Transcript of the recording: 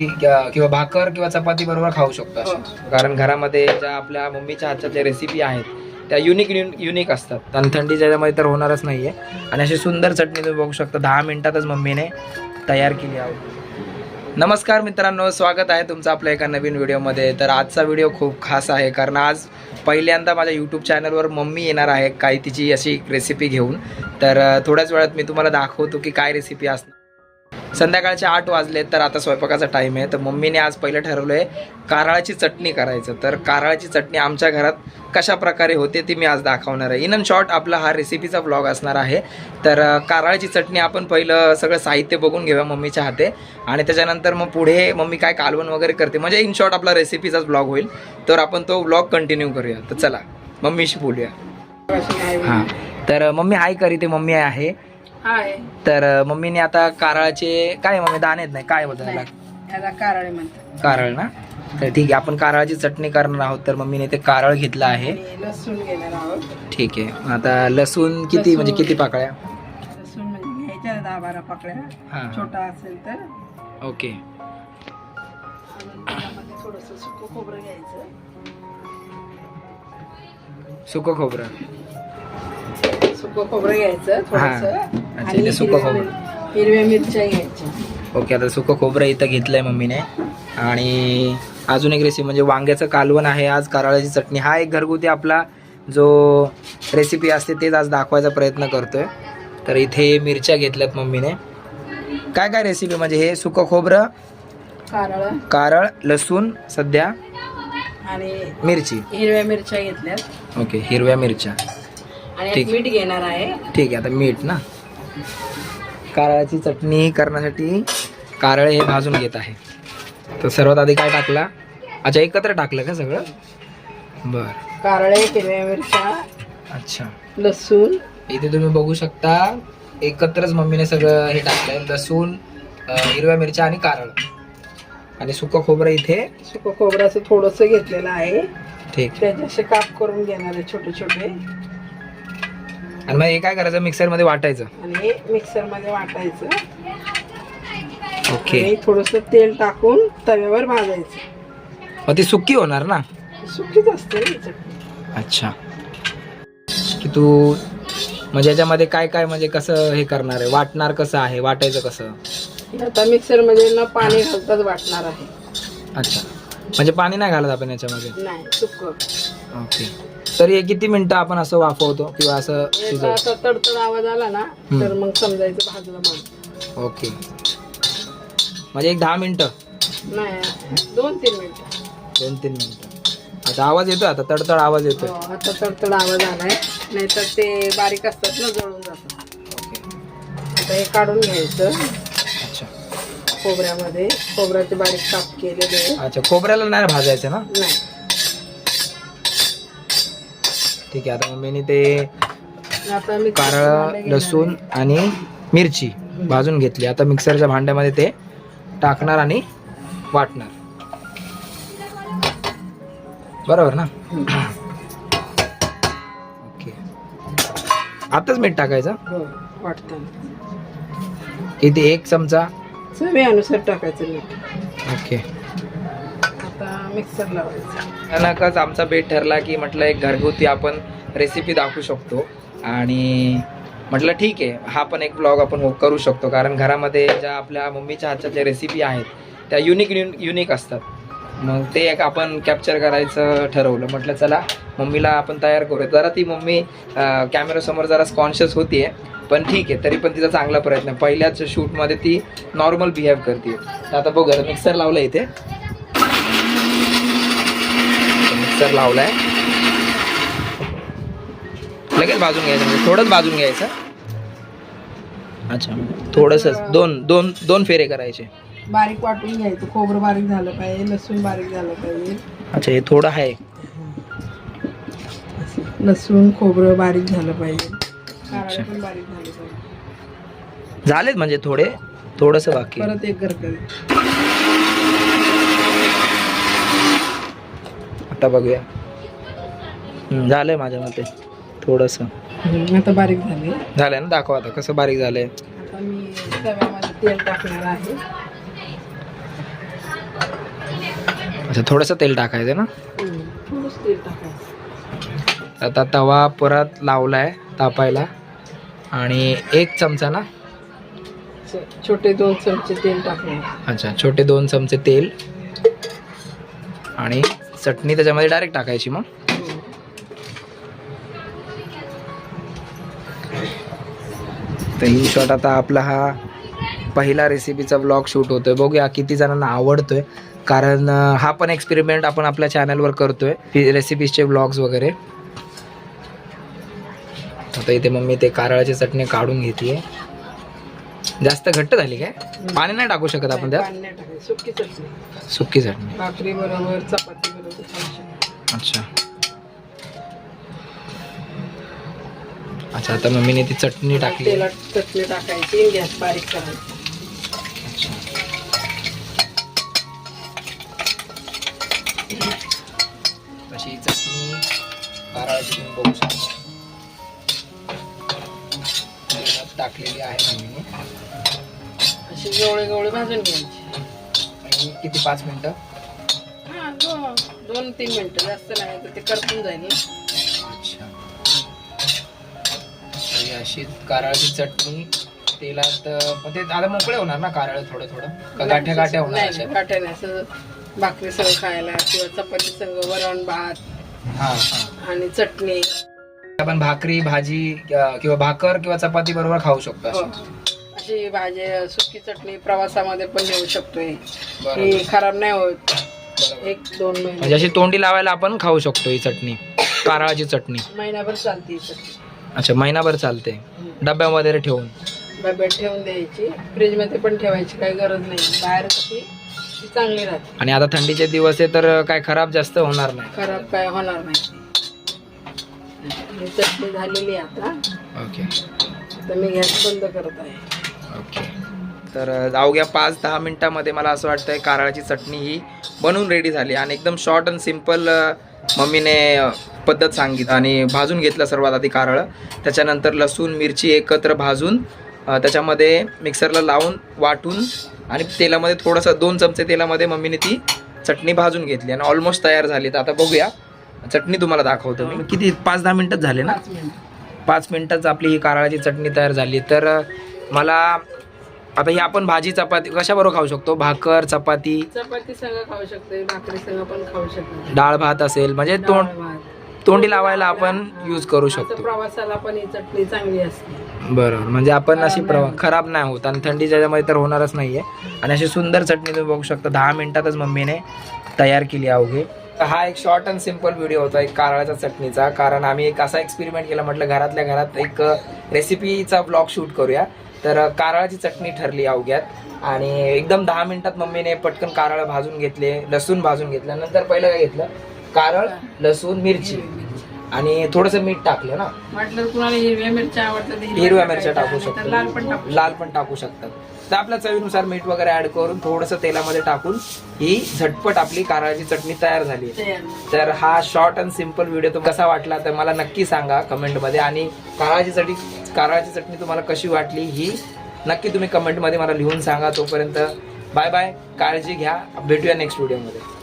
किंवा भाकर किंवा चपाती बरोबर खाऊ शकतो अशा. कारण घरामध्ये ज्या आपल्या मम्मीच्या हातच्या ज्या रेसिपी आहेत त्या युनिक युनिक असतात. आणि थंडीच्या ह्याच्यामध्ये तर होणारच नाहीये. आणि अशी सुंदर चटणी तुम्ही बघू शकता. दहा मिनिटातच मम्मीने तयार केली आहे. नमस्कार मित्रांनो स्वागत आहे तुमचं आपल्या एका नवीन व्हिडिओमध्ये. तर आजचा व्हिडिओ खूप खास आहे कारण आज पहिल्यांदा माझ्या यूट्यूब चॅनलवर मम्मी येणार आहे काही तिची अशी रेसिपी घेऊन. तर थोड्याच वेळात मी तुम्हाला दाखवतो की काय रेसिपी असणार. संध्याकाळचे आठ वाजले तर आता स्वयंपाकाचा टाईम आहे. तर मम्मीने आज पहिलं ठरवलं आहे कारळाची चटणी करायचं. तर कारळाची चटणी आमच्या घरात कशा प्रकारे होते ती मी आज दाखवणार आहे. इन अँड शॉर्ट आपला हा रेसिपीचा ब्लॉग असणार आहे. तर कारळाची चटणी आपण पहिलं सगळं साहित्य बघून घेऊया मम्मीच्या हाते. आणि त्याच्यानंतर मग पुढे मम्मी काय कालवण वगैरे करते. म्हणजे इन शॉर्ट आपला रेसिपीचाच ब्लॉग होईल. तर आपण तो ब्लॉग कंटिन्यू करूया. तर चला मम्मीशी बोलूया. हां. तर मम्मी हाय करी ते मम्मी आहे. तर मम्मीने आता कारळाचे काय मम्मी दाणे आहेत नाही? काय बोलतात कारळे म्हणतात. कारळ ना? तर ठीक आहे आपण कारळाची चटणी करणार आहोत. तर मम्मीने ते कारळ घेतलं आहे. लसूण घेणार आहोत. ठीक आहे. आता लसूण किती म्हणजे किती पाकळ्या? लसूण म्हणजे घ्यायच्या दहा बारा पाकळ्या. हां. छोटा असेल तर. ओके. थोडंसं सुकं खोबरं घ्यायचं. सुकं खोबरं. सुकं खोबरं घ्यायचं थोडंसं. अच्छा, सुकं खोबरं. हिरव्या मिरच्या घ्यायच्या. ओके आता सुकं खोबरं इथं घेतलंय मम्मीने. आणि अजून एक रेसिपी म्हणजे वांग्याचं कालवण आहे आज कारळाची चटणी. हा एक घरगुती आपला जो रेसिपी असते तेच आज दाखवायचा प्रयत्न करतोय. तर इथे मिरच्या घेतल्यात मम्मीने. काय काय रेसिपी म्हणजे हे? सुकं खोबरं कारळ. कारळ लसूण सध्या आणि मिरची. हिरव्या मिरच्या घेतल्यात. ओके हिरव्या मिरच्या. आणि ठीक. एक मीठ घेणार आहे. ठीक आहे आता मीठ ना? कारळाची चटणी करण्यासाठी कारळे हे भाजून घेत आहे. तर सर्वात आधी काय टाकला? अच्छा एकत्र टाकलं का सगळं? बर. कारळे हिरव्या मिरच्या अच्छा. लसूण. इथे तुम्ही बघू शकता एकत्रच मम्मीने सगळं हे टाकलंय. लसूण हिरव्या मिरच्या आणि कारळ. आणि सुकं खोबरं इथे. सुकं खोबऱ्याचं थोडंसं घेतलेलं आहे. ठीक. त्याचे असे काप करून घेणार आहे छोटे छोटे आणि मग हे काय करायचं? मिक्सरमध्ये वाटायचं. आणि हे मिक्सरमध्ये वाटायचं. ओके. आणि थोडस तेल टाकून तव्यावर भाजायचं. मग ती सुकी होणार ना? सुकीच असते अच्छा. की तू म्हणजे याच्यामध्ये काय काय म्हणजे कसं हे करणार आहे? वाटणार कसं आहे? वाटायचं कसं? आता मिक्सरमध्ये न पाणी घालताच वाटणार आहे. अच्छा. म्हणजे पाणी नाही घालत आपण याच्यामध्ये? नाही सुक. ओके. तर हे किती मिनिटं आपण असं वाफवतो किंवा असं शिजवतो? असा तडतड आवाज आला ना. तर मग समजायचं भाजलं म्हणून ओके. म्हणजे एक दहा मिनिटं? नाही दोन तीन मिनिटं. दोन तीन मिनिटं. अच्छा आवाज येतो आता तडतड आवाज हो, येतोय आता तडतड आवाज आलाय. नाहीतर ते बारीक असतात ना जळून जातात. आता हे काढून घ्यायचं. अच्छा. खोबऱ्यामध्ये. खोबऱ्याचे बारीक काप केलेले. अच्छा खोबऱ्याला नाही भाजायचं ना? नाही. ठीक आहे आता मम्मीने ते कारळ लसूण आणि मिरची भाजून घेतली. आता मिक्सरच्या भांड्यामध्ये ते टाकणार आणि वाटणार. बरोबर ना? ओके. आताच मीठ टाकायचं? हो किती एक चमचा. चवीनुसार टाकायचं मीठ. ओके. मिक्सर अचानकच आमचा बेट ठरला की म्हटलं एक घरगुती आपण रेसिपी दाखवू शकतो. आणि म्हटलं ठीक आहे हा पण एक ब्लॉग आपण हो- करू शकतो. कारण घरामध्ये ज्या आपल्या मम्मीच्या हातच्या ज्या रेसिपी आहेत त्या युनिक युनिक असतात. मग ते एक आपण कॅप्चर करायचं ठरवलं. म्हटलं चला मम्मीला आपण तयार करूया. जरा ती मम्मी कॅमेरासमोर जरा कॉन्शियस होती पण ठीक आहे तरी पण तिचा चांगला प्रयत्न. आहे. पहिल्याच शूटमध्ये ती नॉर्मल बिहेव करते आता बघू मिक्सर लावलं इथे. मिक्सर लावलाय. लगेच भाजून घ्यायचं म्हणजे थोडंच भाजून घ्यायचं. अच्छा. थोडस दोन दोन दोन फेरे करायचे. बारीक वाटून घ्यायचं खोबरं बारीक झालं पाहिजे लसूण बारीक झालं पाहिजे. अच्छा हे थोडं आहे. लसूण खोबरं बारीक झालं पाहिजे. अच्छा. कारळे पण बारीक झाले पाहिजे. झालेत म्हणजे थोडे थोडस बाकी. आहे. परत एक घर आता बघूया. झालंय माझ्या मते. थोडस. आता बारीक झाले झालंय ना? दाखव आता कसं बारीक झालंय. आता मी तव्यामध्ये तेल टाकणार आहे. अच्छा थोडंसं तेल टाकायचं ना? हम्म. थोडंसं तेल टाकायचं. आता तवा परत लावलाय तापायला. आणि एक चमचा ना? छोटे दोन चमचे तेल टाकले अच्छा छोटे दोन चमचे तेल. आणि चटणी त्याच्यामध्ये डायरेक्ट टाकायची मग. तर ही शॉट आता आपला हा पहिला रेसिपीचा ब्लॉग शूट होतोय. बघूया किती जणांना आवडतोय. कारण हा पण एक्सपेरिमेंट आपण आपल्या चॅनलवर करतोय. रेसिपीजचे ब्लॉग्स वगैरे. आता इथे मम्मी ते कारळाची चटणी काढून घेते जास्त घट्ट झाली काय? पाणी नाही टाकू शकत आपण त्यात? सुकी चटणी. सुकी चटणी. भाकरी बरोबर चपाती अच्छा. अच्छा आता मम्मीने ती चटणी टाकली. तेलात चटणी टाकायची गॅस बारीक करायची. अच्छा. अशी चटणी बघू शकता. टाकलेली आहे मम्मीने. अशी गवळे गवळे भाजून घ्यायची. आणि किती पाच मिनिटं? हा दोन तीन मिनिटं जास्त नाही तर ते करपून जाईल अच्छा ही अशी कारळाची चटणी तेलात ते आता मोकळे होणार ना कारळ थोडं थोडं का गाठ्या गाठ्या होणार नाही? नाही, गाठ्या नाही असं भाकरी सगळं खायला किंवा चपाती संग वरण भात हा हा आणि चटणी आपण भाकरी भाजी किंवा भाकर किंवा चपाती बरोबर खाऊ शकतो हो. अशी. अशी भाजी सुकी चटणी प्रवासामध्ये पण बरोबर ही खराब नाही होत. एक दोन म्हणजे महिने अशी तोंडी लावायला आपण खाऊ शकतो ही चटणी कारळाची चटणी. महिनाभर चालते ही चटणी. अच्छा महिनाभर चालते. डब्यामध्ये ठेवून? डब्यात ठेवून द्यायची. फ्रीजमध्ये पण ठेवायची काही गरज नाही. बाहेर कशी ती चांगली राहते. आणि आता थंडीचे दिवस आहे तर काय खराब जास्त होणार नाही. खराब काय होणार नाही. ही चटणी झालेली आहे आता. ओके. आता मी गॅस बंद करत आहे. ओके. तर अवघ्या पाच दहा मिनटामध्ये मला असं वाटतंय कारळाची चटणी ही बनवून रेडी झाली आणि एकदम शॉर्ट अँड सिंपल मम्मीने पद्धत सांगितली आणि भाजून घेतलं सर्वात आधी कारळं. त्याच्यानंतर लसूण मिरची एकत्र भाजून त्याच्यामध्ये मिक्सरला लावून वाटून आणि तेलामध्ये थोडंसं दोन चमचे तेलामध्ये मम्मीने ती चटणी भाजून घेतली आणि ऑलमोस्ट तयार झाली. तर आता बघूया. चटणी तुम्हाला दाखवतो मी. किती? पाच दहा मिनटच झाले ना? पाच मिनिट. पाच मिनिटात आपली ही कारळाची चटणी तयार झाली. तर मला आता ही आपण भाजी चपाती कशाबरोबर खाऊ शकतो? भाकर चपाती? चपाती संग खाऊ शकते भाकरी संग पण खाऊ शकते. डाळ भात असेल म्हणजे तोंड भात. तोंडी लावायला आपण यूज करू असं शकतो. प्रवासाला पण ही चटणी चांगली असते. बरोबर म्हणजे आपण अशी खराब प्रवा नाही. होत. खराब नाही होत आणि थंडीच्या ह्याच्यामध्ये तर होणारच नाहीये. आणि अशी सुंदर चटणी तुम्ही बघू शकता. दहा मिनिटातच मम्मीने तयार केली अवघे. तर हा एक शॉर्ट अँड सिंपल व्हिडिओ होता एक कारळाच्या चटणीचा. कारण आम्ही एक असा एक्सपेरिमेंट केला म्हटलं घरातल्या घरात एक रेसिपीचा ब्लॉग शूट करूया. तर कारळाची चटणी ठरली अवघ्यात. आणि एकदम दहा मिनिटात मम्मीने पटकन कारळ भाजून घेतले लसूण भाजून घेतलं. नंतर पहिलं काय घेतलं? कारळ लसूण मिरची. आणि थोडंसं मीठ टाकलं ना. कुणाला हिरव्या मिरच्या आवडतात तर हिरव्या मिरच्या टाकू शकतो. लाल पण टाकू लाल पण टाकू शकतात. तर आपल्या चवीनुसार मीठ वगैरे ऍड करून थोडंसं तेलामध्ये टाकून ही झटपट आपली कारळाची चटणी तयार झाली. तर हा शॉर्ट अँड सिंपल व्हिडिओ तुम्हाला कसा वाटला तर मला नक्की सांगा कमेंटमध्ये. आणि कारळाची चटणी कारळाची चटणी तुम्हाला कशी वाटली ही नक्की तुम्ही कमेंटमध्ये मला लिहून सांगा. तोपर्यंत बाय बाय काळजी घ्या. भेटूया नेक्स्ट व्हिडिओमध्ये